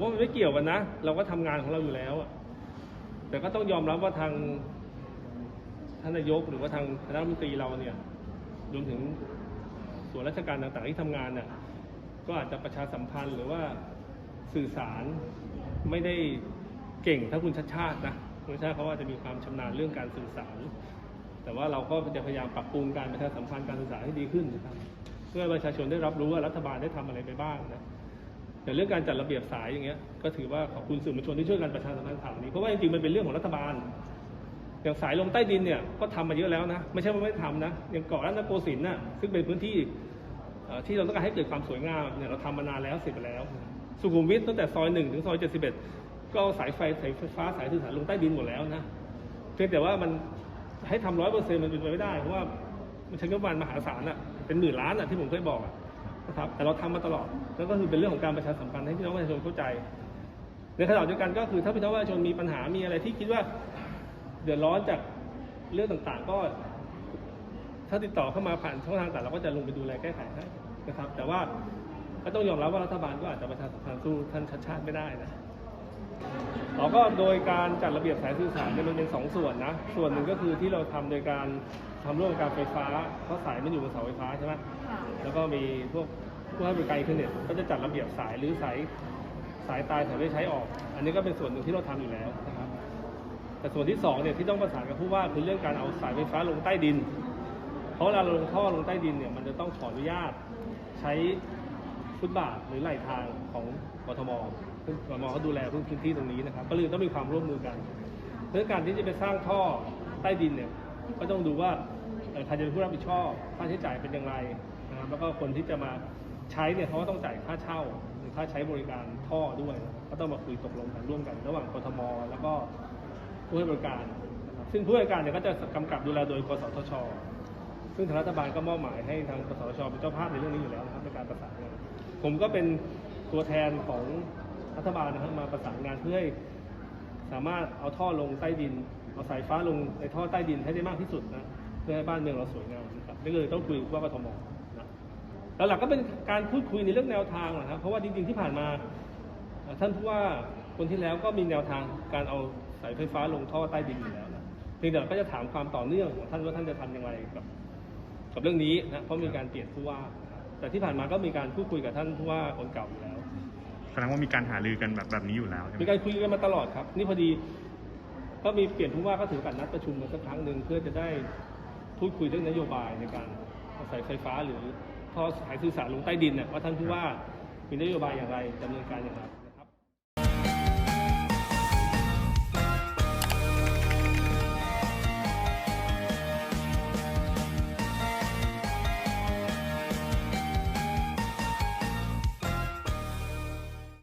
ว่ามันไม่เกี่ยวกันนะ เราก็ทำงานของเราอยู่แล้วอะแต่ก็ต้องยอมรับว่าทางท่านนายกหรือว่าทางคณะรัฐมนตรีเราเนี่ยรวมถึงส่วนราชการต่างๆที่ทำงานเนี่ยก็อาจจะประชาสัมพันธ์หรือว่าสื่อสารไม่ได้เก่งเท่าคุณชัดชาตินะคุณชาติเขาว่าจะมีความชำนาญเรื่องการสื่อสาร แต่ว่าเราก็จะพยายามปรับปรุงการประชาสัมพันธ์การสื่อสารให้ดีขึ้นนะครับเพื่อประชาชนได้รับรู้ว่ารัฐบาลได้ทำอะไรไปบ้างนะ แต่เรื่องการจัดระเบียบสายอย่างเงี้ยก็ถือว่าขอบคุณสื่อมวลชนที่ช่วยกันประชาสัมพันธ์ข่าวนี้เพราะว่าจริงๆมันเป็นเรื่องของรัฐบาล อย่างสายลงใต้ดินเนี่ยก็ทำมาเยอะแล้วนะไม่ใช่ว่าไม่ทำนะอย่างเกาะรัตนโกสินทร์น่ะซึ่งเป็นพื้นที่ที่เราต้องการให้เกิดความสวยงามเนี่ยเราทำมานานแล้วเสร็จไปแล้ว สุขุมวิทตั้งแต่ซอยหนึ่งถึงซอยเจ็ดสิบเอ็ดก็เอาสายไฟสายไฟฟ้าสายสื่อสารลงใต้ดินหมดแล้วนะเพียงแต่ว่ามันให้ทำร้อยเปอร์เซ็นต์มันเป็นไปไม่ได้เพราะว่ามันใช้งบประมาณมหาศาลอะเป็นหมื่นล้านอะที่ผมเคยบอกอะ นะครับแต่เราทำมาตลอดแล้วก็คือเป็นเรื่องของการประชาสัมพันธ์ให้พี่น้องประชาชนเข้าใจ ในขณะเดียวกันก็คือถ้าพี่น้องประชาชนมีปัญหามีอะไรที่คิดว่าเดือดร้อนจากเรื่องต่างๆ ก็ ถ้าติดต่อเข้ามาผ่านช่องทางต่างเราก็จะลงไปดูแลแก้ไขให้นะครับ แต่ว่าก็ต้องยอมรับว่ารัฐบาลก็อาจจะประชาสัมพันธ์สู้ท่านชัดชาติไม่ได้นะ เราก็โดยการจัดระเบียบสายสื่อสารเนี่ยมันเป็นสองส่วนนะ ส่วนหนึ่งก็คือที่เราทำโดยการทำร่วมกับการไฟฟ้า เพราะสายมันอยู่บนเสาไฟฟ้าใช่ไหมค่ะแล้วก็มีพวกผู้ให้บริการอินเทอร์เน็ตก็จะจัดระเบียบสายหรือสายสายตายสายไม่ใช้ออก อันนี้ก็เป็นส่วนหนึ่งที่เราทำอยู่แล้วนะครับ แต่ส่วนที่สองเนี่ยที่ต้องประสานกับผู้ว่าคือเรื่องการเอาสายไฟฟ้าลงใต้ดิน เพราะเวลาเราลงท่อลงใต้ดินเนี่ยมันจะต้องขออนุญาตใช้ ฟุตบาทหรือไหลทางของกทมซึ่งกทมเขาดูแลพื้นที่ตรงนี้นะครับ ก็เลยต้องมีความร่วมมือกันเรื่องการที่จะไปสร้างท่อใต้ดินเนี่ยก็ต้องดูว่าใครจะเป็นผู้รับผิดชอบค่าใช้จ่ายเป็นอย่างไรนะครับแล้วก็คนที่จะมาใช้เนี่ยเขาก็ต้องจ่ายค่าเช่าหรือค่าใช้บริการท่อด้วย ก็ต้องมาคุยตกลงกันร่วมกัน ระหว่างกทม แล้วก็ผู้ให้บริการนะครับซึ่งผู้ให้บริการเนี่ยก็จะกำกับดูแลโดยกสทช ซึ่งทางรัฐบาลก็มอบหมายให้ทางกสชเป็นเจ้าภาพในเรื่องนี้อยู่แล้วนะครับในการประสานงานผมก็เป็นตัวแทนของรัฐบาลนะครับมาประสานงานเพื่อให้สามารถเอาท่อลงใต้ดิน เอาสายฟ้าลงในท่อใต้ดินให้ได้มากที่สุดนะเพื่อให้บ้านเมืองเราสวยงามนะครับนี่เลยต้องคุยกับผู้ว่ากทมนะแล้วหลักก็เป็นการพูดคุยในเรื่องแนวทางนะครับเพราะว่าจริงๆที่ผ่านมา ท่านผู้ว่าคนที่แล้วก็มีแนวทางการเอาสายไฟฟ้าลงท่อใต้ดินอยู่แล้วนะเพียงแต่ก็จะถามความต่อเนื่องของท่านว่าท่านจะทำอย่างไรกับ กับเรื่องนี้นะเพราะมีการเปลี่ยนผู้ว่านะครับแต่ที่ผ่านมาก็มีการพูดคุยกับท่านผู้ว่าคนเก่าอยู่แล้วแสดงว่ามีการหารือกันแบบแบบนี้อยู่แล้วใช่ไหมมีการคุยกันมาตลอดครับ นี่พอดีก็มีเปลี่ยนผู้ว่าก็ถือโอกันนัดประชุมกันสักครั้งหนึ่งเพื่อจะได้พูดคุยเรื่องนโยบายในการเอาสายไฟฟ้าหรือท่อสายสื่อสารลงใต้ดินเนี่ยว่าท่านผู้ว่ามีนโยบายอย่างไรดำเนินการอย่างไร